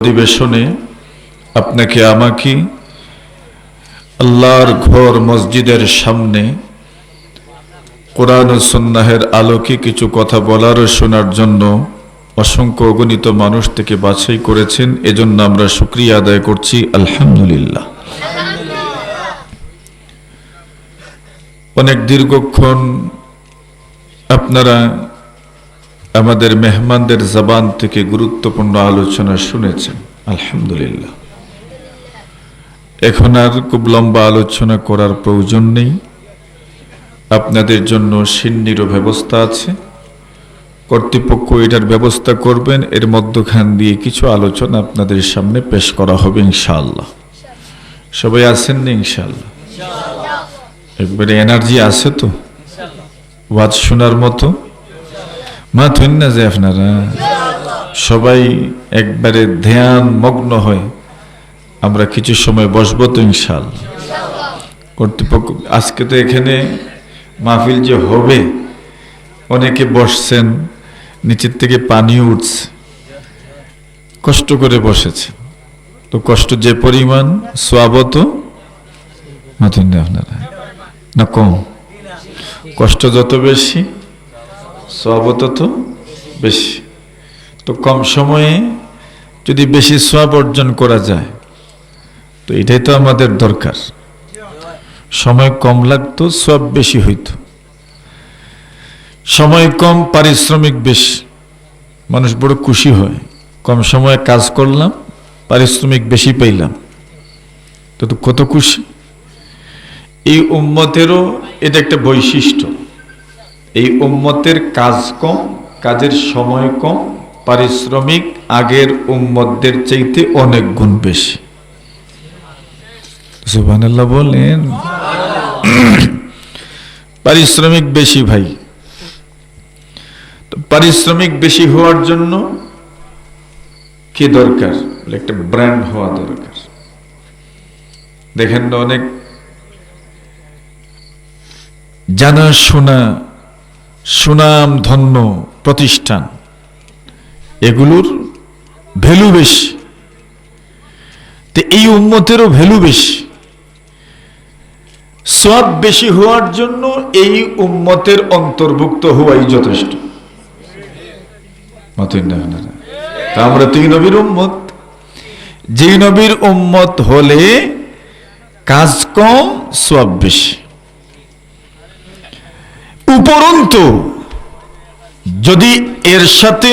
অধিবেশনে আপনাকে আমাকে আল্লাহর ঘর মসজিদের সামনে কোরআন সন্ন্যাহের আলোকে কিছু কথা বলার শোনার জন্য অসংখ্য অগণিত মানুষ থেকে বাছাই করেছেন। এজন্য আমরা শুক্রিয়া আদায় করছি। আলহামদুলিল্লাহ। অনেক দীর্ঘক্ষণ আপনারা আমাদের মেহমানদের জবান থেকে গুরুত্বপূর্ণ আলোচনা শুনেছেন। আলহামদুলিল্লাহ। এখন আর খুব লম্বা আলোচনা করার প্রয়োজন নেই। আপনাদের জন্য সিন্নিরও ব্যবস্থা আছে। কর্তৃপক্ষ এটার ব্যবস্থা করবেন। এর মধ্যখান দিয়ে কিছু আলোচনা আপনাদের সামনে পেশ করা হবে ইনশাআল্লাহ। সবাই আছেন না ইনশাআল্লাহ? একবারে এনার্জি আছে তো? ওয়াজ শোনার মতো? মা থইন না যে আপনারা? সবাই একবারে ধ্যান মগ্ন হয় আমরা কিছু সময় বসবো তো ইনশাল কর্তৃপক্ষ আজকে তো এখানে মাহফিল যে হবে, অনেকে বসছেন, নিচের থেকে পানিও উঠছে। কষ্ট করে বসেছে তো কষ্ট যে পরিমাণ সোয়াবত মাথুন আপনারা? না কম? কষ্ট যত বেশি সোয়াবত তো বেশি। তো কম সময়ে যদি বেশি সোয়াব অর্জন করা যায়, তো এটাই তো আমাদের দরকার। সময় কম লাগতো সব বেশি হইতো। সময় কম, পারিশ্রমিক বেশি। মানুষ বড় খুশি হয়। কম সময়ে কাজ করলাম, পারিশ্রমিক বেশি পাইলাম। তো কত খুশি। এই উম্মতেরও এটা একটা বৈশিষ্ট্য। এই উম্মতের কাজ কম, কাজের সময় কম, পারিশ্রমিক আগের উম্মতদের চাইতে অনেক গুণ বেশি। সুবহানাল্লাহ বলেন, পারিশ্রমিক বেশি ভাই। পারিশ্রমিক বেশি হওয়ার জন্য কি দরকার? একটা ব্র্যান্ড হওয়া দরকার। দেখেন না অনেক জানা শোনা সুনাম, ধন্য প্রতিষ্ঠান। এগুলোর ভ্যালু বেশি। তো এই উন্মতেরও ভ্যালু বেশি। সব বেশি হওয়ার জন্য এই উম্মতের অন্তর্ভুক্ত হওয়াই যথেষ্ট। আমরা তুই নবীর উম্মত। যেই নবীর উম্মত হলে কাজ কম সব বেশি। উপরন্তু, যদি এর সাথে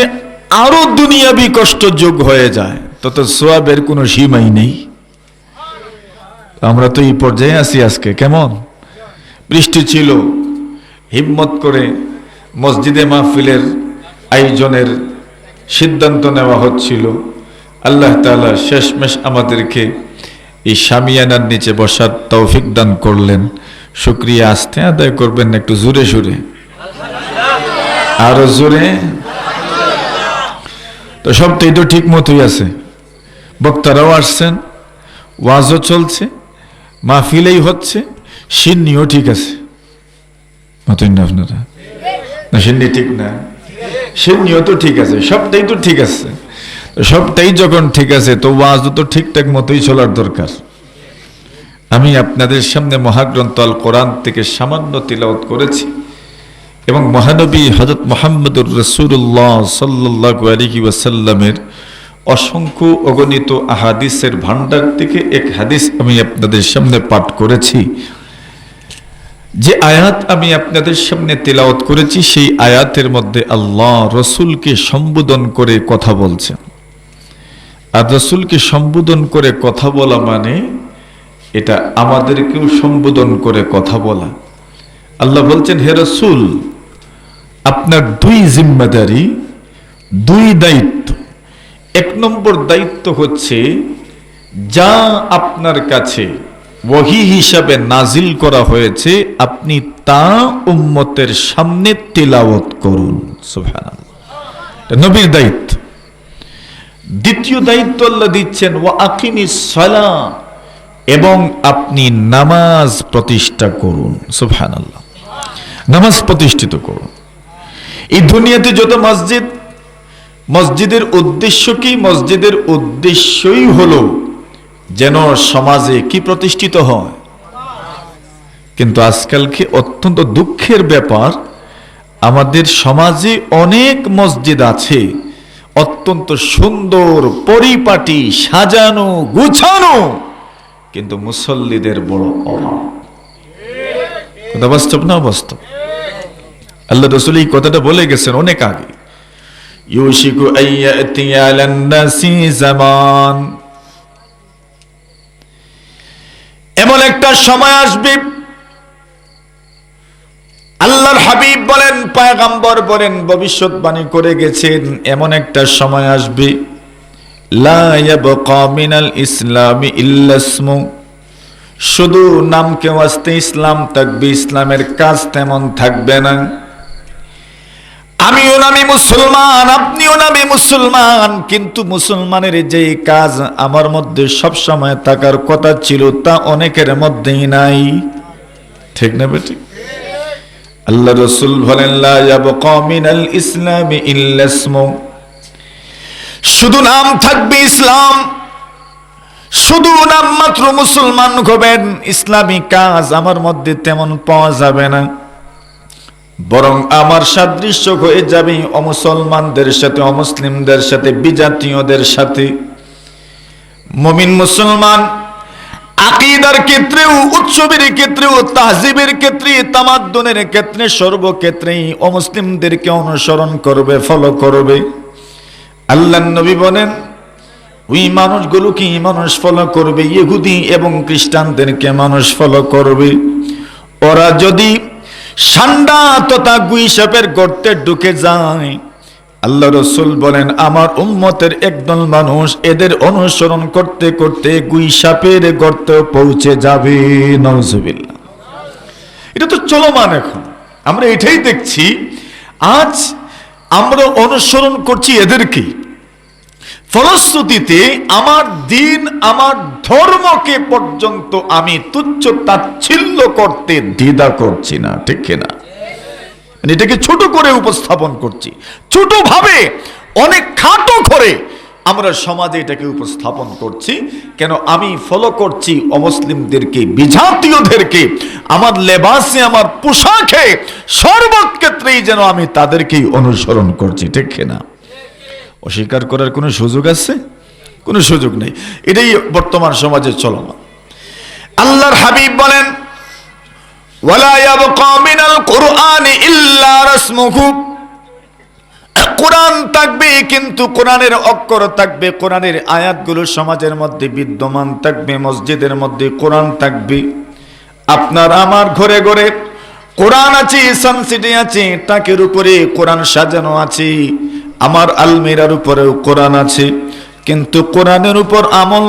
আরও দুনিয়াবি কষ্ট যোগ হয়ে যায়, তত সোয়াবের কোনো সীমাই নেই। আমরা তো এই পর্যায়ে আছি আজকে, কেমন? বৃষ্টি ছিল, হিম্মত করে মসজিদে মাহফিলের আয়োজনের সিদ্ধান্ত নেওয়া হচ্ছিল। আল্লাহ তাআলা শেষমেশ আমাদেরকে এই সামিয়ানার নিচে বসার তৌফিক দান করলেন। শুক্রিয়া আসতে, আদায় করবেন একটু জোরে সুরে আরও জোরে। তো সবটাই তো ঠিক মতোই আছে। বক্তারাও আসছেন, ওয়াজও চলছে, মাহফিলেই হচ্ছে, সিন্নিও ঠিক আছে। মতই না আপনারা? না, সিন্নি ঠিক না। সিন্নিও তো ঠিক আছে, সবটাই তো ঠিক আছে। সবটাই যখন ঠিক আছে, তো ওয়াজও তো ঠিকঠাক মতোই চলার দরকার। আমি আপনাদের সামনে মহাগ্রন্থ আল কোরআন থেকে সামান্য তিলাওয়াত করেছি এবং মহানবী হজরত মোহাম্মদুর রসুল্লাহ সাল্লাহ আলহি ওয়াসাল্লামের অসংখ্য অগণিত আহাদিসের ভান্ডার থেকে এক হাদিস আমি আপনাদের সামনে পাঠ করেছি। যে আয়াত আমি আপনাদের সামনে তেলাওয়াত করেছি, সেই আয়াতের মধ্যে আল্লাহ রসুলকে সম্বোধন করে কথা বলছেন। আর রসুলকে সম্বোধন করে কথা বলা মানে এটা আমাদেরকেও সম্বোধন করে কথা বলা। আল্লাহ বলছেন, হে রসুল, আপনার দুই জিম্মাদারি, দুই দায়িত্ব। এক নম্বর দায়িত্ব হচ্ছে, যা আপনার কাছে ওহি হিসাবে নাজিল করা হয়েছে, আপনি তা উম্মতের সামনে তেলাওয়াত করুন। নবীর দায়িত্ব। দ্বিতীয় দায়িত্ব আল্লাহ দিচ্ছেন ও আকিনি সালা এবং আপনি নামাজ প্রতিষ্ঠা করুন, সুবহানাল্লাহ। নামাজ প্রতিষ্ঠিত করুন। এই দুনিয়াতে যত মসজিদ, মসজিদের উদ্দেশ্য কি? মসজিদের উদ্দেশ্যই হলো যেন সমাজে কি প্রতিষ্ঠিত হয়। কিন্তু আজকালকে অত্যন্ত দুঃখের ব্যাপার, আমাদের সমাজে অনেক মসজিদ আছে, অত্যন্ত সুন্দর, পরিপাটি, সাজানো, গুছানো। কিন্তু মুসল্লিদের বড় অভাব। কথা বাস্তব না বাস্তব আল্লাহ রসুল এই কথাটা বলে গেছেন অনেক আগে। এমন একটা সময় আসবে, আল্লাহর হাবিব বলেন, পায়গাম্বর বলেন, ভবিষ্যৎবাণী করে গেছেন, এমন একটা সময় আসবে মিনাল ইসলামি ইল্লা ইসমু। শুধু নাম কেউ আসতে ইসলাম থাকবে ইসলামের কাজ তেমন থাকবে না। আমিও নামি মুসলমান, আপনিও নামি মুসলমান, কিন্তু মুসলমানের যে কাজ আমার মধ্যে সব সময় থাকার কথা ছিল, তা অনেকের মধ্যেই নাই। ঠিক না বেটি? আল্লাহ রসুল বলেন ইসলামি ইল্লা ইসমু। শুধু নাম থাকবে ইসলাম। শুধু নাম মাত্র মুসলমান হবেন, ইসলামী কাজ আমার মধ্যে তেমন পাওয়া যাবে না। বরং আমার সাদৃশ্য হয়ে যাবে অমুসলমানদের সাথে, অমুসলিমদের সাথে, বিজাতীয়দের সাথে। মমিন মুসলমান, আকিদার ক্ষেত্রেও, উৎসবের ক্ষেত্রেও, তাহজিবের ক্ষেত্রে, তামাদ্দনের ক্ষেত্রে, সর্বক্ষেত্রেই অমুসলিমদেরকে অনুসরণ করবে ফলো করবে। আল্লাহ নবী বলেন, ওই মানুষগুলোকে মানুষ ফলো করবে, ইহুদি এবং খ্রিস্টানদেরকে মানুষ ফলো করবে। ওরা যদি সান্ডা তথা গুইসাপের গর্তে ঢুকে যায়, আল্লাহ রসুল বলেন, আমার উম্মতের একদল মানুষ এদের অনুসরণ করতে করতে গুইসাপের গর্তে পৌঁছে যাবে। নজবিল্লা এটা তো চলমান এখন। আমরা এটাই দেখছি, আজ আমরা অনুসরণ করছি এদেরকে। ফলশ্রুতিতে আমার দিন, আমার ধর্মকে পর্যন্ত আমি তুচ্ছ তাচ্ছিল্য করতে দ্বিধা করছি না, ঠিক না? মানে এটাকে ছোট করে উপস্থাপন করছি। ছোট ভাবে অনেক খাটো করে আমরা সমাজে এটাকে উপস্থাপন করছি। কেন আমি ফলো করছি অমুসলিমদেরকে, বিজাতীয়দেরকে। আমার লেবাসে, আমার পোশাকে সর্বক্ষেত্রেই যেন আমি তাদেরকেই অনুসরণ করছি, ঠিক না অস্বীকার করার কোনো সুযোগ আছে? কোনো সুযোগ নেই। এটাই বর্তমান সমাজে চলমান। আল্লাহর হাবিব বলেন, ওয়ালা ইল্লা রাসমুহু। কোরআন থাকবে, কিন্তু কোরআনের অক্ষর থাকবে, কোরআনের আয়াতগুলো সমাজের মধ্যে বিদ্যমান থাকবে, মসজিদের মধ্যে কোরআন থাকবে। আপনার আমার ঘরে ঘরে কোরআন আছে, সানসিটি আছে টাকের উপরে কোরআন সাজানো আছে, আমার আলমিরার উপরেও কোরআন আছে। কিন্তু কোরআনের উপর আমল,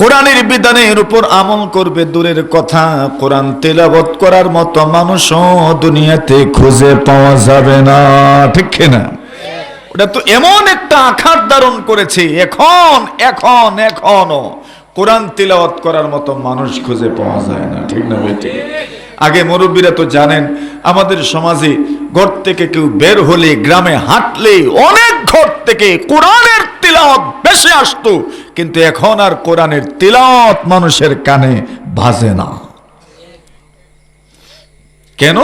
কোরআনের বিধানের উপর আমল করবে দূরের কথা, কোরআন তেলাবত করার মতো মানুষও দুনিয়াতে খুঁজে পাওয়া যাবে না, ঠিক না ওটা তো এমন একটা আঘাত ধারণ করেছে, এখন এখন, এখনও। কোরআন তিলাওয়াত করার মতো মানুষ খুঁজে পাওয়া যায় না, ঠিক না বেটি আগে মুরব্বীরা তো জানেন, আমাদের সমাজে ঘর থেকে কেউ বের হলে, গ্রামে হাঁটলে অনেক ঘর থেকে কোরআনের তিলাওয়াত বেশি আসতো, কিন্তু এখন আর কোরআনের তিলাওয়াত মানুষের কানে বাজে না। কেন?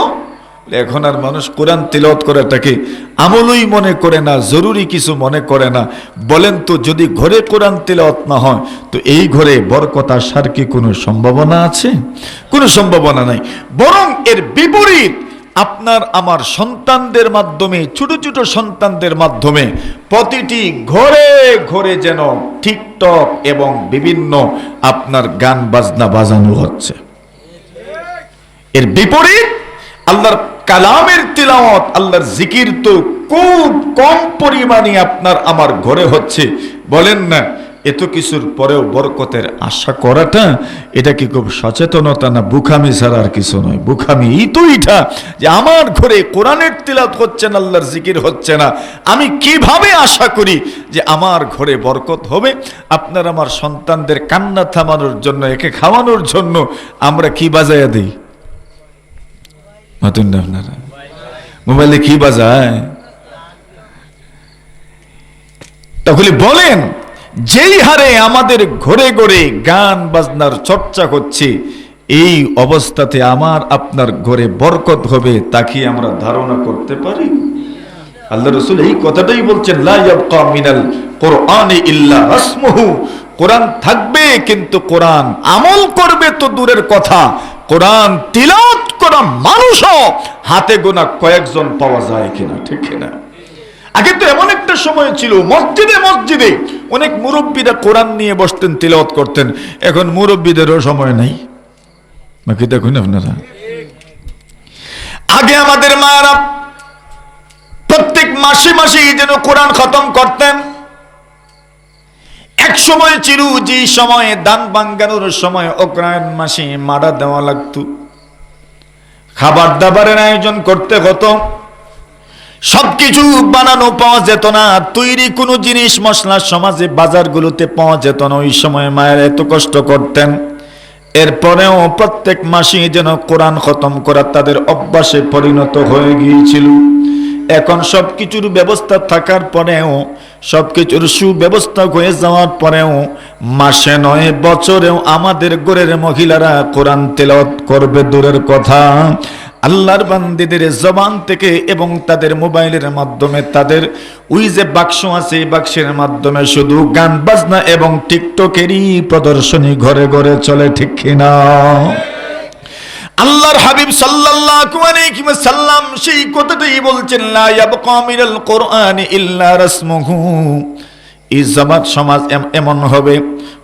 এখন আর মানুষ কোরআন তিলত করাটাকে আমলই মনে করে না, জরুরি কিছু মনে করে না। বলেন তো, যদি ঘরে কোরআন তিলত না হয়, তো এই ঘরে বরকত আসার কি কোনো সম্ভাবনা আছে? কোনো সম্ভাবনা নাই। বরং এর বিপরীত, আপনার আমার সন্তানদের মাধ্যমে, ছোট ছোট সন্তানদের মাধ্যমে, প্রতিটি ঘরে ঘরে যেন টিকটক এবং বিভিন্ন আপনার গান বাজনা বাজানো হচ্ছে। এর বিপরীত, আল্লাহর কালামের তিলাওয়াত, আল্লাহর জিকির তো খুব কম পরিমাণে আপনার আমার ঘরে হচ্ছে। বলেন না, এত কিছুর পরেও বরকতের আশা করাটা, এটা কি খুব সচেতনতা না বুখামি ছাড়া আর কিছু নয়? বুখামি ই তো ইটা যে আমার ঘরে কোরআনের তিলাত হচ্ছে না, আল্লাহর জিকির হচ্ছে না। আমি কীভাবে আশা করি যে আমার ঘরে বরকত হবে? আপনার আমার সন্তানদের কান্না থামানোর জন্য, একে খাওয়ানোর জন্য আমরা কি বাজাইয়া দিই? আপনারা। মোবাইলে কি বাজায়? তাহলে বলেন, যেই হারে আমাদের ঘরে ঘরে গান বাজনার চর্চা করছে এই অবস্থাতে আমার আপনার ঘরে বরকত হবে তা কি আমরা ধারণা করতে পারি? আল্লাহ রসুল এই কথাটাই বলছেন কোরআনে থাকবে, কিন্তু কোরআন আমল করবে তো দূরের কথা। কোরআন তিলাওয়াত করা মানুষও হাতে গোনা কয়েকজন পাওয়া যায় কিনা, ঠিক কিনা? আগে তো এমন একটা সময় ছিল, মসজিদে মসজিদে অনেক মুরব্বীরা কোরআন নিয়ে বসতেন, তিলাওয়াত করতেন। এখন মুরব্বীদেরও সময় নাই। বাকি দেখুন আপনারা। আগে আমাদের প্রত্যেক মাসে মাসে যেন কোরআন খতম করতেন। এক সময় ছিল যে সময়ে দান বাঙ্গানোর সময় অগ্রায়ণ মাসে মারা দেওয়া লাগতো। খাবার দাবারের আয়োজন করতে হতো। সবকিছু বানানো পাওয়া যেত না, তৈরি কোনো জিনিস মশলা সমাজে বাজারগুলোতে পাওয়া যেত না। ওই সময় মায়ের এত কষ্ট করতেন। এরপরেও প্রত্যেক মাসে যেন কোরআন খতম করা তাদের অভ্যাসে পরিণত হয়ে গিয়েছিল। এখন সবকিছুর ব্যবস্থা থাকার পরেও, সবকিছুর সুব্যবস্থা হয়ে যাওয়ার পরেও, মাসে নয়, বছরেও আমাদের গোরের মহিলারা কোরআন তেলাওয়াত করবে, দূরের কথা। আল্লাহর বান্দিদের জবান থেকে এবং তাদের মোবাইলের মাধ্যমে তাদের ওই যে বাক্স আছে, এই বাক্সের মাধ্যমে শুধু গান, বাজনা এবং টিকটকেরই প্রদর্শনী ঘরে ঘরে চলে, ঠিক কিনা? আল্লাহর হাবিব সাল্লাল্লাহু আলাইহি ওয়াসাল্লাম সেই কথাটাই বলছেন, লা ইয়াবকা মিনাল কোরআন ইল্লা রাসমুহু। এই জামাত সমাজ এমন হবে,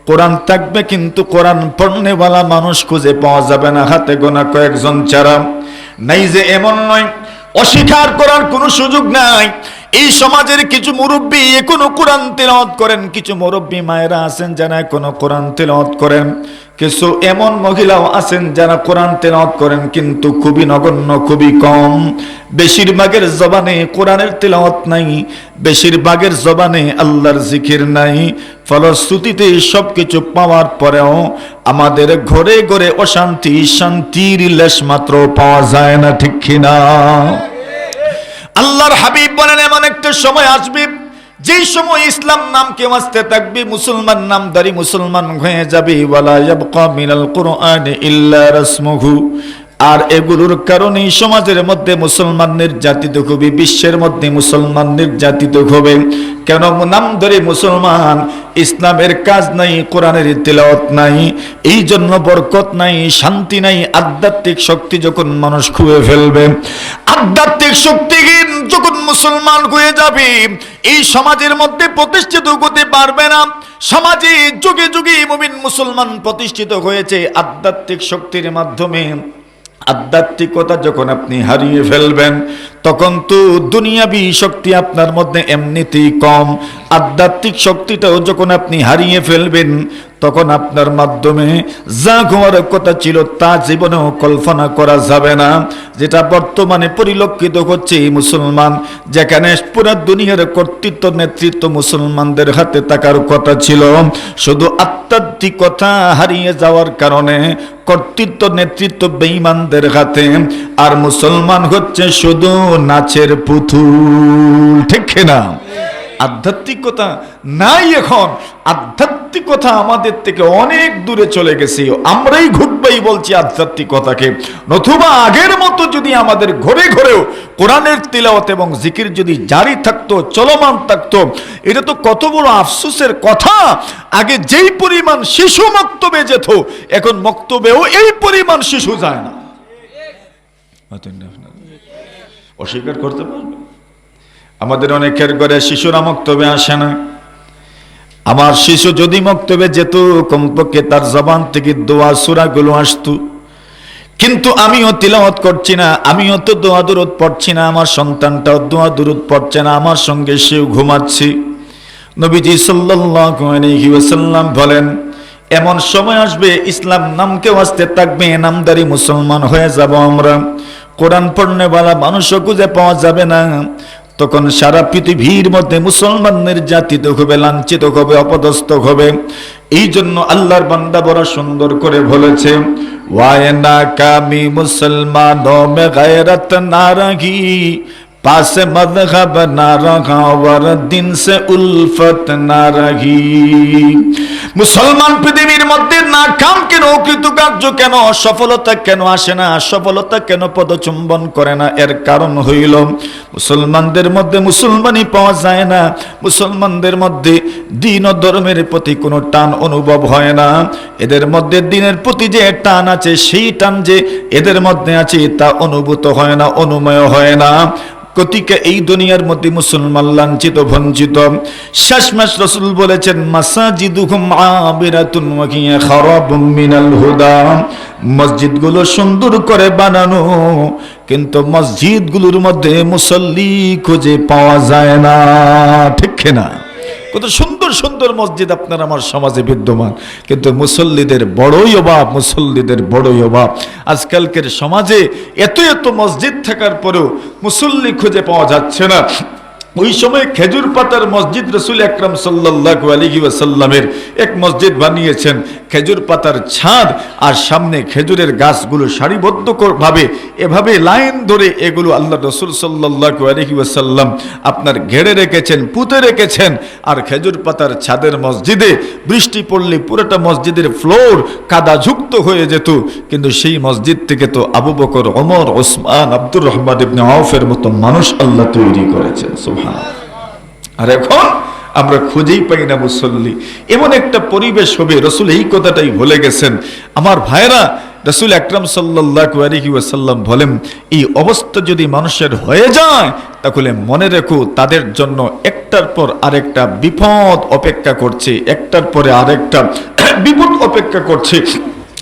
কোরআন থাকবে কিন্তু কোরআন পড়নেওয়ালা মানুষ খুঁজে পাওয়া যাবে না, হাতে গোনা কয়েকজন ছাড়া। নাই যে এমন নয়, অস্বীকার করার কোনো সুযোগ নাই। এই সমাজের কিছু মুরব্বী এখনও কোরআন তেলাওয়াত করেন, কিছু মুরব্বী মায়েরা আছেন যারা এখনও কোরআন তেলাওয়াত করেন, কিছু এমন মহিলাও আছেন যারা কোরআন তেলাওয়াত করেন, কিন্তু খুবই নগণ্য, খুবই কম। বেশিরভাগের জবানে কোরআনের তেলাওয়াত নাই, বেশিরভাগের জবানে আল্লাহর জিকির নাই। ফলশ্রুতিতে সবকিছু পাওয়ার পরেও আমাদের ঘরে ঘরে অশান্তি, শান্তির লেশ মাত্র পাওয়া যায় না, ঠিক কিনা? আল্লাহর হাবিব বলেন, এমন একটা সময় আসবে, যেই সময় ইসলাম নাম কে আসতে থাকবে, মুসলমান নামদারি মুসলমান হয়ে যাবে। আর এগুলোর কারণে সমাজের মধ্যে মুসলমান নির্যাতিত হবে, বিশ্বের মধ্যে মুসলমান নির্যাতিত হবে। কেন? নাম ধরে মুসলমান, ইসলামের কাজ নাই, কোরআনের তেলাওয়াত নাই এই জন্য বরকত নাই, শান্তি নাই, আধ্যাত্মিক শক্তি যখন মানুষ খুঁয়ে ফেলবে, আধ্যাত্মিক শক্তি যখন মুসলমান হয়ে যাবে। এই সমাজের মধ্যে প্রতিষ্ঠিত হতে পারবে না। সমাজে যুগে যুগে মুমিন মুসলমান প্রতিষ্ঠিত হয়েছে আধ্যাত্মিক শক্তির মাধ্যমে। আধ্যাত্মিকতা যখন আপনি হারিয়ে ফেলবেন, তখন তো দুনিয়াবি শক্তি আপনার মধ্যে এমনিতেই কম। আধ্যাত্মিক শক্তিটাও যখন আপনি হারিয়ে ফেলবেন তখন আপনার মাধ্যমে যা ঘুমার কথা ছিল তা জীবনেও কল্পনা করা যাবে না। যেটা বর্তমানে পরিলক্ষিত হচ্ছে এই মুসলমান, যেখানে পুরো দুনিয়ার কর্তৃত্ব, নেতৃত্ব মুসলমানদের হাতে থাকার কথা ছিল। শুধু আধ্যাত্মিকতা হারিয়ে যাওয়ার কারণে কর্তৃত্ব, নেতৃত্ব বেঈমানদের হাতে। আর মুসলমান হচ্ছে শুধু নাচের পুতুল, ঠিক না আধ্যাত্মিকতা নাই এখন। আধ্যাত্মিকতা আমাদের থেকে অনেক দূরে চলে গেছে। আমরাই ঘুটবাই বলছি আধ্যাত্মিকতাকে। নতুবা আগের মতো যদি আমাদের ঘরে ঘরেও কোরআনের তিলাওয়াত এবং জিকির যদি জারি থাকতো, চলমান থাকতো, এটা তো কত বড় আফসোসের কথা। আগে যেই পরিমাণ শিশু মক্তবে যেত, এখন মক্তবেও এই পরিমাণ শিশু যায় না। অস্বীকার করতে পারবে আমাদের অনেকের ঘরে শিশুরা মক্তবে আসে না। আমার শিশু যদি মক্তবে যেত, কমপক্ষে তার জবান থেকে দোয়া সুরাগুলো আসতো। কিন্তু আমিও তিলাওয়াত করছি না, আমিও তো দোয়া দূরত পড়ছি না, আমার সন্তানটাও দোয়া দূরত পড়ছে না, আমার সঙ্গে সেও ঘুমাচ্ছি। নবীজি ওয়াসাল্লাম বলেন, এমন সময় আসবে, ইসলাম নামকেও আসতে থাকবে, নামদারি মুসলমান হয়ে যাব আমরা। কোরআন পড়নেওয়ালা মানুষও খুঁজে পাওয়া যাবে না। তখন সারা পৃথিবীর মধ্যে মুসলমানদের জাতিত হবে লাঞ্ছিত হবে অপদস্থ হবে এই জন্য আল্লাহর বান্দা বড় সুন্দর করে বলেছে ওয়ায়না কামি মুসলমান पास मजहब ना रहा और दिन से उल्फत ना रही মুসলমান পৃথিবীর মধ্যে না কাম কেন কৃতকার্য কেন সফলতা কেন আসে না সফলতা কেন পদচুম্বন করে না এর কারণ হইল মুসলমানদের মধ্যে মুসলমানই পাওয়া যায় না মুসলমানদের মধ্যে দিন ও ধর্মের প্রতি কোনো টান অনুভব হয় না এদের মধ্যে দিনের প্রতি যে টান আছে সেই টান যে এদের মধ্যে আছে তা অনুভূত হয় না অনুময় হয় না গতিকে এই দুনিয়ার মধ্যে মুসলমান লাঞ্ছিত, ভঞ্চিত। শেষমেশ রসুল বলেছেন, মাসাজিদুহুম আবিরাতুন ওয়া খারাবুম মিনাল হুদা। মসজিদগুলো সুন্দর করে বানানো, কিন্তু মসজিদগুলোর মধ্যে মুসল্লি খুঁজে পাওয়া যায় না, ঠিক না কত সুন্দর সুন্দর মসজিদ আপনার আমার সমাজে বিদ্যমান। কিন্তু মুসল্লিদের বড়ই অভাব, মুসল্লিদের বড়ই অভাব। আজকালকের সমাজে এত এত মসজিদ থাকার পরেও মুসল্লি খুঁজে পাওয়া যাচ্ছে না। ওই সময় খেজুর পাতার মসজিদ রসুল আকরাম সাল্লাহ আলহি এক মসজিদ বানিয়েছেন। খেজুর পাতার ছাদ আর সামনে খেজুরের গাছগুলো সারিবদ্ধ কর- ভাবে এভাবে লাইন ধরে এগুলো আল্লাহ রসুল সাল্লাহ আলহি ওয়াসাল্লাম আপনার ঘেরে রেখেছেন, পুঁতে রেখেছেন। আর খেজুর পাতার ছাদের মসজিদে বৃষ্টি পড়লে পুরোটা মসজিদের ফ্লোর কাদাযুক্ত হয়ে যেত। কিন্তু সেই মসজিদ থেকে তো আবু বকর, ওমর, ওসমান, আব্দুর রহমান ইবনে আউফের মতো মানুষ আল্লাহ তৈরি করেছেন। সুবহান আর এখন আমরা খুঁজেই পাই না মুসল্লি। এমন একটা পরিবেশ হবে, রসুল এই কথাটাই ভুলে গেছেন। আমার ভাইরা রসুল আকরাম সাল্লাহ আলহি ওয়াসাল্লাম বলেন, এই অবস্থা যদি মানুষের হয়ে যায়, তাহলে মনে রেখো তাদের জন্য একটার পর আরেকটা বিপদ অপেক্ষা করছে, একটার পরে আরেকটা বিপদ অপেক্ষা করছে।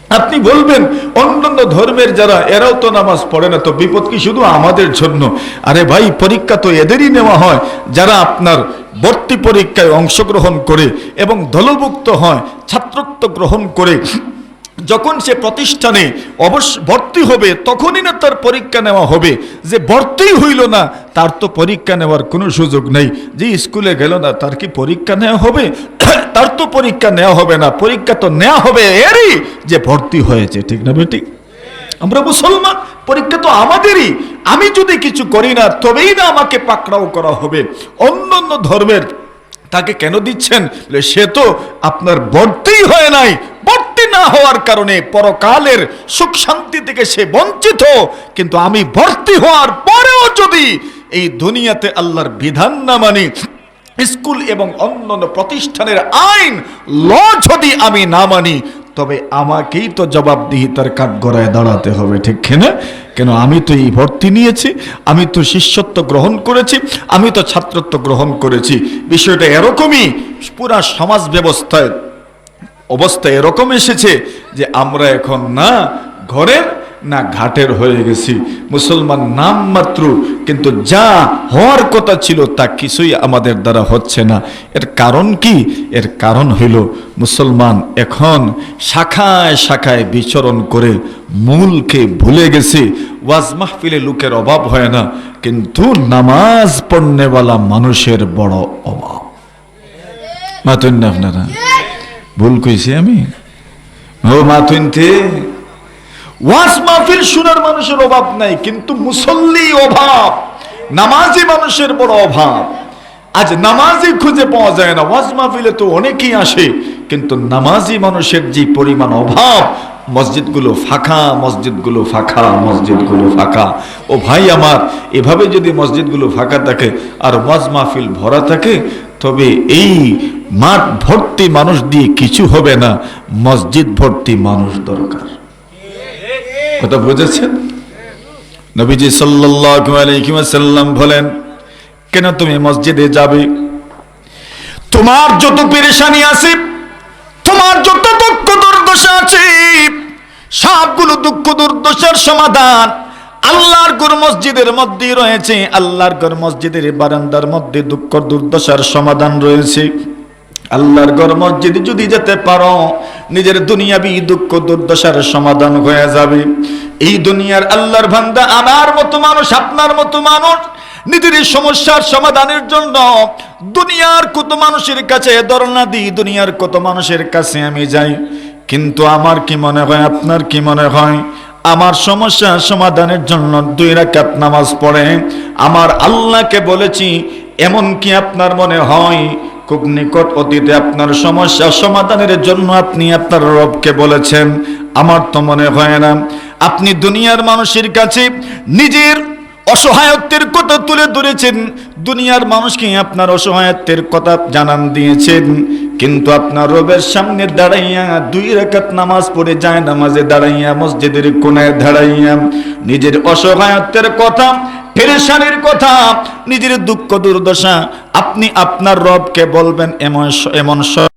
আপনি বলবেন, অন্যান্য ধর্মের যারা, এরাও তো নামাজ পড়ে না, তো বিপদ কি শুধু আমাদের জন্য? আরে ভাই, পরীক্ষা তো এদেরই নেওয়া হয়, যারা আপনার ভর্তি পরীক্ষায় অংশগ্রহণ করে এবং দলভুক্ত হয়, ছাত্রত্ব গ্রহণ করে। যখন সে প্রতিষ্ঠানে অবশ্য ভর্তি হবে, তখনই না তার পরীক্ষা নেওয়া হবে। যে ভর্তি হইল না, তার তো পরীক্ষা নেওয়ার কোনো সুযোগ নেই। যে স্কুলে গেল না, তার কি পরীক্ষা নেওয়া হবে? তার তো পরীক্ষা নেওয়া হবে না। পরীক্ষা তো নেওয়া হবে এরই যে ভর্তি হয়েছে, ঠিক না বেটি? আমরা মুসলমান, পরীক্ষা তো আমাদেরই। আমি যদি কিছু করি না, তবেই না আমাকে পাকড়াও করা হবে। অন্য অন্য ধর্মের তাকে কেন দিচ্ছেন? সে তো আপনার ভর্তি হয় নাই। ভর্তি না হওয়ার কারণে পরকালের সুখ শান্তি থেকে সে বঞ্চিত। কিন্তু আমি ভর্তি হওয়ার পরেও যদি এই দুনিয়াতে আল্লাহর বিধান না মানি, স্কুল এবং অন্যান্য প্রতিষ্ঠানের আইন, ল যদি আমি না মানি, তবে আমাকেই তো জবাবদিহিতার কাঠ গড়ায় দাঁড়াতে হবে, ঠিক কিনা? কেন আমি তো এই ভর্তি নিয়েছি, আমি তো শিষ্যত্ব গ্রহণ করেছি, আমি তো ছাত্রত্ব গ্রহণ করেছি। বিষয়টা এরকমই, পুরা সমাজ ব্যবস্থায় অবস্থা এরকম এসেছে যে আমরা এখন না ঘরের না ঘাটের হয়ে গেছি। মুসলমান নাম মাত্র, কিন্তু যা হওয়ার কথা ছিল তা কিছুই আমাদের দ্বারা হচ্ছে না। এর কারণ কি? এর কারণ হইল মুসলমান এখন শাখায় শাখায় বিচরণ করে মূলকে ভুলে গেছে। ওয়াজ মাহফিলে লোকের অভাব হয় না, কিন্তু নামাজ পড়নেওয়ালা মানুষের বড় অভাব। মাতুন আপনারা? ভুল কইছি আমি? ও মাতুনতে ওয়াজ মাহফিল শোনার মানুষের অভাব নাই, কিন্তু মুসল্লি অভাব, নামাজি মানুষের বড় অভাব। আজ নামাজি খুঁজে পাওয়া যায় না, ওয়াজ মাহফিলে তো অনেকেই আসে, কিন্তু নামাজি মানুষের যে পরিমাণ অভাব, মসজিদগুলো ফাঁকা মসজিদগুলো ফাঁকা মসজিদগুলো ফাঁকা। ও ভাই আমার, এভাবে যদি মসজিদগুলো ফাঁকা থাকে, আর ওয়াজ মাহফিল ভরা থাকে তবে এই মাঠ ভর্তি মানুষ দিয়ে কিছু হবে না, মসজিদ ভর্তি মানুষ দরকার। কথা বুঝেছেন? নবীজি ওয়াসাল্লাম বলেন, কেন তুমি মসজিদে যাবে? তোমার যত পেরেশানি আছে, তোমার যত দুঃখ দুর্দশা আছে, সবগুলো দুঃখ দুর্দশার সমাধান আল্লাহর ঘর মসজিদের মধ্যে রয়েছে, আল্লাহর ঘর মসজিদের বারান্দার মধ্যে দুঃখ দুর্দশার সমাধান রয়েছে। আল্লাহর ঘর মসজিদে যদি যেতে পারো, নিজের দুনিয়াবি দুঃখ দুর্দশার সমাধান হয়ে যাবে। এই দুনিয়ার আল্লাহর ভান্দা আমার মতো মানুষ, আপনার মতো মানুষ, নিজের সমস্যার সমাধানের জন্য দুনিয়ার কত মানুষের কাছে ধর্ণা দিই, দুনিয়ার কত মানুষের কাছে আমি যাই। কিন্তু আমার কি মনে হয়, আপনার কি মনে হয়? আমার সমস্যা সমাধানের জন্য দুই রাকাত নামাজ পড়ে। আমার আল্লাহকে বলেছি, এমন কি আপনার মনে হয়? খুব নিকট অতীতে আপনার সমস্যা সমাধানের জন্য আপনি আপনার রবকে বলেছেন। আমার তো মনে হয় না। আপনি দুনিয়ার মানুষের কাছে নিজের অসহায়ত্বের কথা তুলে ধরেছেন। দুনিয়ার মানুষকে আপনার অসহায়ত্বের কথা জানান দিয়েছেন। কিন্তু আপনার রবের সামনে দাঁড়াইয়া দুই রেখাত নামাজ পড়ে যায়, নামাজে দাঁড়াইয়া, মসজিদের কোনায় দাঁড়াইয়া, নিজের অসহায়ত্বের কথা ফেরেশানির কথা, নিজের দুঃখ দুর্দশা, আপনি আপনার রবকে বলবেন, এমন এমন